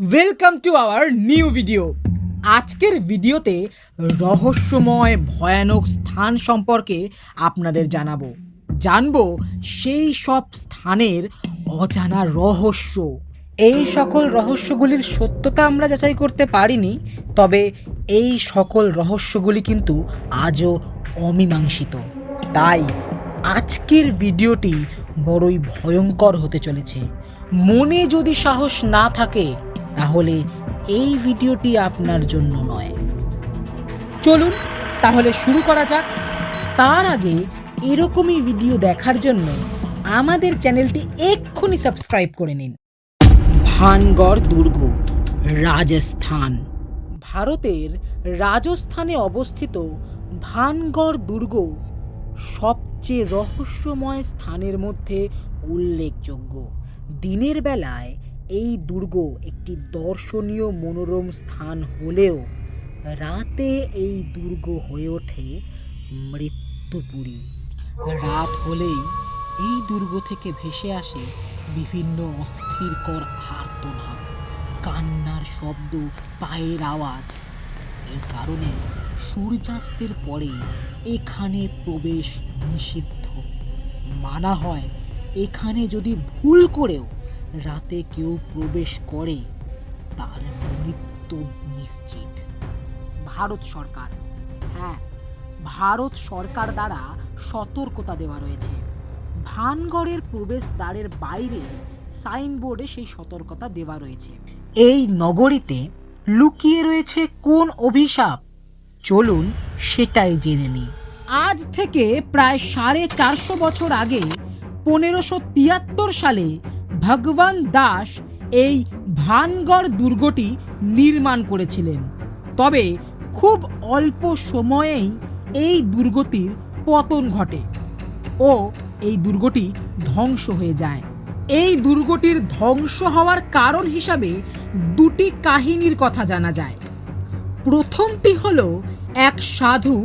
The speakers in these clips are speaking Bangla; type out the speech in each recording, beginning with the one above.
Welcome to our new video আজকের ভিডিওতে রহস্যময়, ভয়ানক স্থান সম্পর্কে আপনাদের জানাব। জানব সেই সব স্থানের অজানা রহস্য। এই সকল রহস্যগুলির সত্যতা আমরা যাচাই করতে পারিনি, তবে এই সকল রহস্যগুলি কিন্তু আজও অমীমাংসিত। তাই আজকের ভিডিওটি বড়ই ভয়ঙ্কর হতে চলেছে। মনে যদি সাহস না থাকে তাহলে এই ভিডিওটি আপনার জন্য নয়। চলুন, তাহলে শুরু করা যাক। তার আগে এরকমই ভিডিও দেখার জন্য আমাদের চ্যানেলটি এক্ষুনি সাবস্ক্রাইব করে নিন। ভানগড় দুর্গ, রাজস্থান, ভারতের রাজস্থানে অবস্থিত ভানগড় দুর্গ সবচেয়ে রহস্যময় স্থানের মধ্যে উল্লেখযোগ্য। দিনের বেলায় এই দুর্গ একটি দর্শনীয় মনোরম স্থান হলেও রাতে এই দুর্গ হয়ে ওঠে মৃত্যুপুরী। রাত হলেই এই দুর্গ থেকে ভেসে আসে বিভিন্ন অস্থিরকর আর্তনাদ। কান্নার শব্দ, পায়ের আওয়াজ। এই কারণে সূর্যাস্তের পরে এখানে প্রবেশ নিষিদ্ধ। মানা হয় এখানে যদি ভুল করেও রাতে কেউ প্রবেশ করে, তার মৃত্যু নিশ্চিত। ভারত সরকার হ্যাঁ ভারত সরকার দ্বারা সতর্কতা দেওয়া রয়েছে। ভানগড়ের প্রবেশদ্বারের বাইরে সাইনবোর্ডে সেই সতর্কতা দেওয়া রয়েছে। এই নগরীতে লুকিয়ে রয়েছে কোন অভিশাপ? চলুন সেটাই জেনে নিই। আজ থেকে প্রায় সাড়ে চারশো বছর আগে পনেরোশো তিয়াত্তর সালে ভগবান দাস এই ভানগড় দুর্গটি নির্মাণ করেছিলেন। তবে খুব অল্প সময়েই এই দুর্গটির পতন ঘটে ও এই দুর্গটি ধ্বংস হয়ে যায়। এই দুর্গটির ধ্বংস হওয়ার কারণ হিসাবে দুটি কাহিনীর কথা জানা যায়। প্রথমটি হল এক সাধু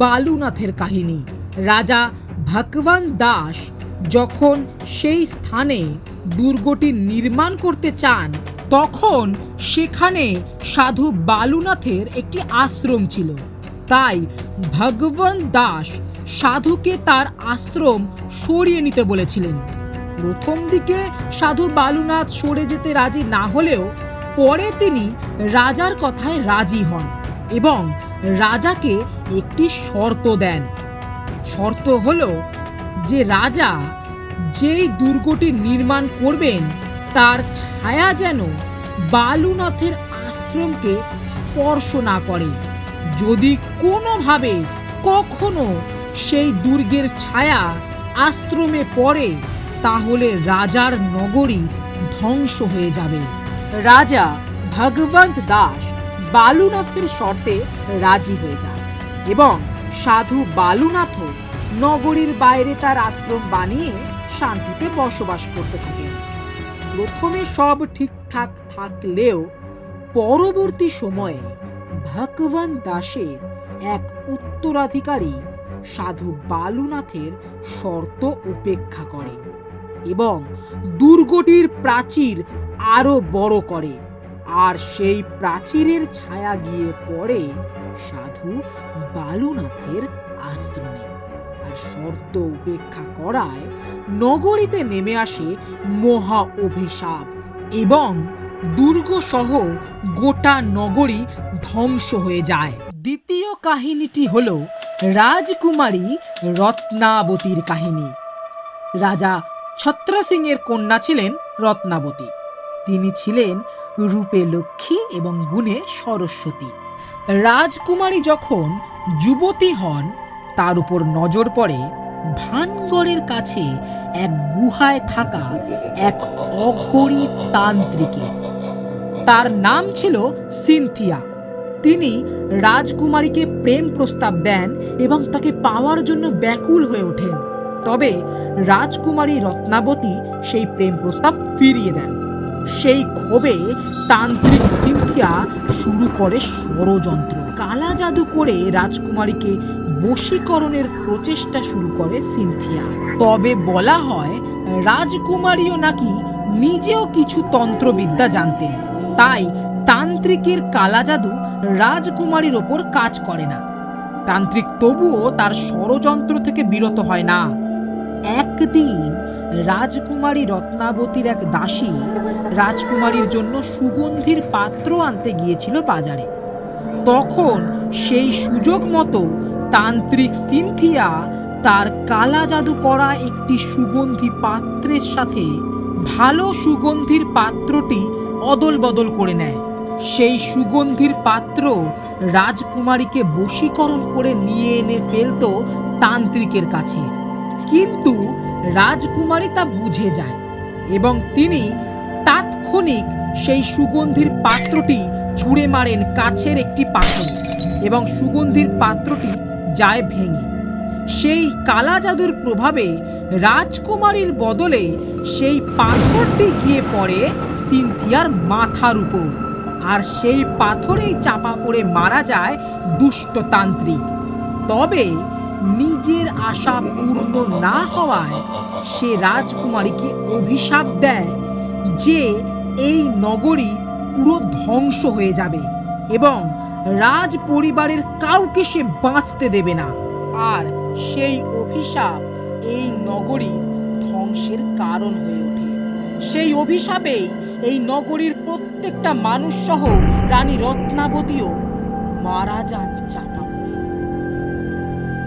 বালুনাথের কাহিনী। রাজা ভগবান দাস যখন সেই স্থানে দুর্গটি নির্মাণ করতে চান, তখন সেখানে সাধু বালুনাথের একটি আশ্রম ছিল। তাই ভগবান দাস সাধুকে তার আশ্রম সরিয়ে নিতে বলেছিলেন। প্রথম দিকে সাধু বালুনাথ সরে যেতে রাজি না হলেও পরে তিনি রাজার কথায় রাজি হন এবং রাজাকে একটি শর্ত দেন। শর্ত হলো যে রাজা যেই দুর্গটি নির্মাণ করবেন, তার ছায়া যেন বালুনাথের আশ্রমকে স্পর্শ না করে। যদি কোনোভাবে কখনো সেই দুর্গের ছায়া আশ্রমে পড়ে, তাহলে রাজার নগরী ধ্বংস হয়ে যাবে। রাজা ভগবন্ত দাস বালুনাথের শর্তে রাজি হয়ে যান এবং সাধু বালুনাথও নগরীর বাইরে তার আশ্রম বানিয়ে শান্তিতে বসবাস করতে থাকেন প্রথমে সব ঠিকঠাক থাকলেও পরবর্তী সময়ে ভগবান দাসের এক উত্তরাধিকারী সাধু বালুনাথের শর্ত উপেক্ষা করে এবং দুর্গটির প্রাচীর আরও বড় করে। আর সেই প্রাচীরের ছায়া গিয়ে পড়ে সাধু বালুনাথের আশ্রমে। আর শর্ত উপেক্ষা করায় নগরীতে নেমে আসে মহা অভিশাপ এবং দুর্গ সহ গোটা নগরী ধ্বংস হয়ে যায়। দ্বিতীয় কাহিনীটি হল রাজকুমারী রত্নাবতীর কাহিনী। রাজা ছত্র সিংয়ের কন্যা ছিলেন রত্নাবতী। তিনি ছিলেন রূপে লক্ষ্মী এবং গুণে সরস্বতী। রাজকুমারী যখন যুবতী হন তার উপর নজর পড়ে ভানগড়ের কাছে এক গুহায় থাকা এক অঘরী তান্ত্রিকের তার নাম ছিল সিনথিয়া। তিনি রাজকুমারীকে প্রেম প্রস্তাব দেন এবং তাকে পাওয়ার জন্য ব্যাকুল হয়ে ওঠেন। তবে রাজকুমারী রত্নাবতী সেই প্রেম প্রস্তাব ফিরিয়ে দেন। সেই ক্ষোভে তান্ত্রিক সিনথিয়া শুরু করে ষড়যন্ত্র। কালা জাদু করে রাজকুমারীকে বশীকরণের প্রচেষ্টা শুরু করে সিনথিয়া। তবে বলা হয়, রাজকুমারীও নাকি নিজেও কিছু তন্ত্রবিদ্যা জানতেন। তাই তান্ত্রিকের কালা জাদু রাজকুমারীর ওপর কাজ করে না। তান্ত্রিক তবুও তার ষড়যন্ত্র থেকে বিরত হয় না। একদিন রাজকুমারী রত্নাবতীর এক দাসী রাজকুমারীর জন্য সুগন্ধির পাত্র আনতে গিয়েছিল বাজারে। তখন সেই সুযোগ মতো তান্ত্রিক সিনথিয়া তার কালা জাদু করা একটি সুগন্ধি পাত্রের সাথে ভালো সুগন্ধির পাত্রটি অদল বদল করে নেয়। সেই সুগন্ধির পাত্র রাজকুমারীকে বশীকরণ করে নিয়ে এনে ফেলত তান্ত্রিকের কাছে। কিন্তু রাজকুমারী তা বুঝে যায় এবং তিনি তাৎক্ষণিক সেই সুগন্ধির পাত্রটি ছুঁড়ে মারেন কাছের একটি পাথরে এবং সুগন্ধির পাত্রটি যায় ভেঙে। সেই কালা জাদুর প্রভাবে রাজকুমারীর বদলে সেই পাথরটি গিয়ে পড়ে সিনথিয়ার মাথার উপর। আর সেই পাথরেই চাপা পড়ে মারা যায় দুষ্টতান্ত্রিক তবে নিজের আশা পূর্ণ না হওয়ায় সে রাজকুমারীকে অভিশাপ দেয় যে এই নগরী পুরো ধ্বংস হয়ে যাবে এবং রাজ পরিবারের কাউকে সে বাঁচতে দেবে না। আর সেই অভিশাপ এই নগরীর ধ্বংসের কারণ হয়ে ওঠে। সেই অভিশাপেই এই নগরীর প্রত্যেকটা মানুষ সহ রানী রত্নাবতীও মারা যান চাপা পড়ে।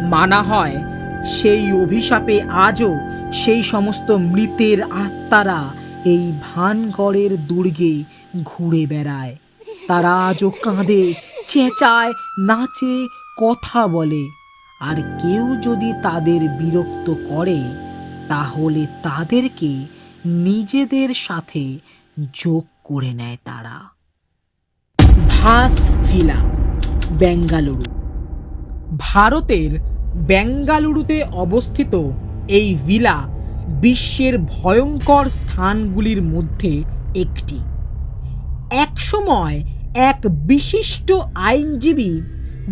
মানা হয় সেই অভিশাপে আজও সেই সমস্ত মৃতের আত্মারা এই ভানগড়ের দুর্গে ঘুরে বেড়ায়। তারা আজও কাঁদে চেঁচায়, নাচে, কথা বলে। আর কেউ যদি তাদের বিরক্ত করে, তাহলে তাদেরকে নিজেদের সাথে যোগ করে নেয় তারা। ভাস ভিলা বেঙ্গালুরু। ভারতের বেঙ্গালুরুতে অবস্থিত এই ভিলা বিশ্বের ভয়ঙ্কর স্থানগুলির মধ্যে একটি। একসময় এক বিশিষ্ট আইনজীবী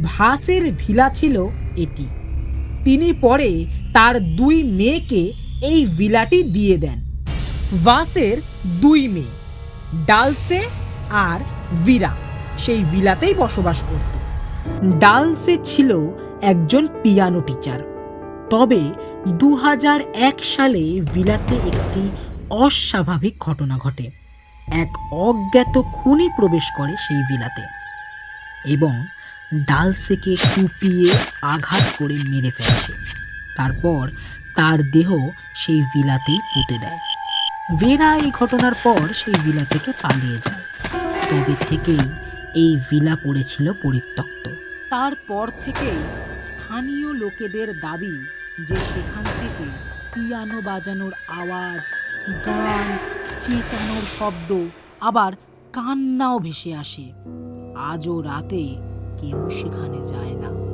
ভাসের ভিলা ছিল এটি। তিনি পরে তার দুই মেয়েকে এই ভিলাটি দিয়ে দেন। ভাসের দুই মেয়ে, ডালসে আর ভিরা, সেই ভিলাতেই বসবাস করত। ডালসে ছিল একজন পিয়ানো টিচার। তবে দু সালে ভিলাতে একটি অস্বাভাবিক ঘটনা ঘটে। এক অজ্ঞাত খুনি প্রবেশ করে সেই ভিলাতে এবং ডালসেকে কুপিয়ে আঘাত করে মেরে ফেলছে। তারপর তার দেহ সেই ভিলাতেই পুঁতে দেয়। ভেরা এই ঘটনার পর সেই ভিলা থেকে পালিয়ে যায়। তবে থেকেই এই ভিলা পড়েছিল পরিত্যক্ত। তারপর থেকেই স্থানীয় লোকেদের দাবি যে সেখান থেকে পিয়ানো বাজানোর আওয়াজ, গান চেঁচানোর শব্দ, আবার কান্নাও ভেসে আসে। আজও রাতে কেউ সেখানে যায় না।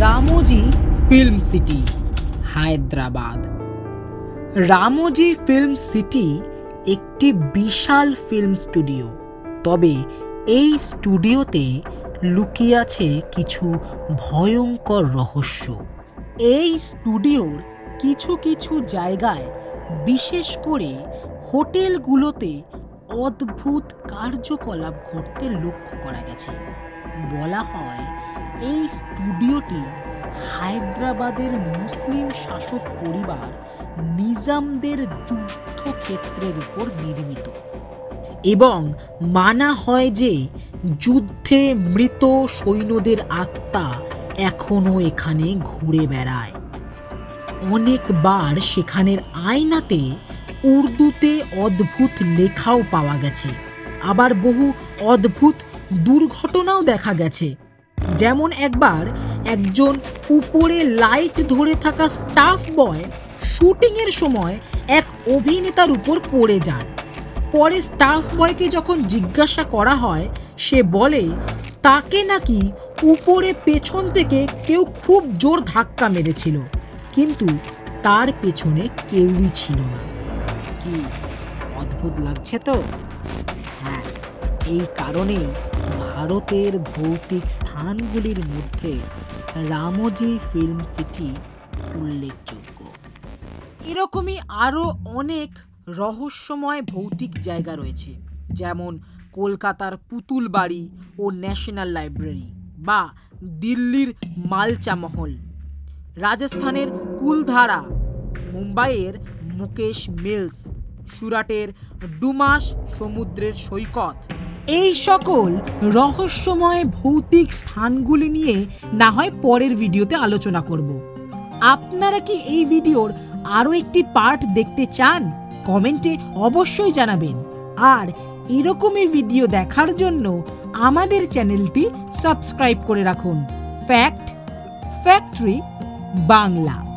Ramoji film city, Hyderabad. Ramoji film city একটি বিশাল ফিল্ম স্টুডিও। তবে এই স্টুডিওতে লুকিয়ে আছে কিছু ভয়ঙ্কর রহস্য। এই স্টুডিওর কিছু কিছু জায়গায় বিশেষ করে হোটেলগুলোতে অদ্ভুত কার্যকলাপ ঘটতে লক্ষ্য করা গেছে। বলা হয়, এই স্টুডিওটি হায়দ্রাবাদের মুসলিম শাসক পরিবার নিজামদের যুদ্ধক্ষেত্রের উপর নির্মিত এবং মানা হয় যে যুদ্ধে মৃত সৈন্যদের আত্মা এখনও এখানে ঘুরে বেড়ায়। অনেকবার সেখানের আয়নাতে উর্দুতে অদ্ভুত লেখাও পাওয়া গেছে। আবার বহু অদ্ভুত দুর্ঘটনাও দেখা গেছে। যেমন একবার একজন উপরে লাইট ধরে থাকা স্টাফ বয় শুটিংয়ের সময় এক অভিনেতার উপর পড়ে যান। পরে স্টাফ বয়কে যখন জিজ্ঞাসা করা হয়, সে বলে, তাকে নাকি উপরে পেছন থেকে কেউ খুব জোর ধাক্কা মেরেছিল। কিন্তু তার পেছনে কেউই ছিল না। কি অদ্ভুত লাগছে তো? হ্যাঁ এই কারণে ভারতের ভৌতিক স্থানগুলির মধ্যে রামজি ফিল্ম সিটি উল্লেখযোগ্য। এরকমই আরও অনেক রহস্যময় ভৌতিক জায়গা রয়েছে, যেমন কলকাতার পুতুল বাড়ি ও ন্যাশনাল লাইব্রেরি বা দিল্লির মালচা মহল। রাজস্থানের কুলধারা, মুম্বাইয়ের মুকেশ মিলস, সুরাটের ডুমাস সমুদ্রের সৈকত। এই সকল রহস্যময় ভৌতিক স্থানগুলি নিয়ে না হয় পরের ভিডিওতে আলোচনা করব। আপনারা কি এই ভিডিওর আরও একটি পার্ট দেখতে চান? কমেন্টে অবশ্যই জানাবেন। আর এরকমই ভিডিও দেখার জন্য আমাদের চ্যানেলটি সাবস্ক্রাইব করে রাখুন। Fact, factory Bangla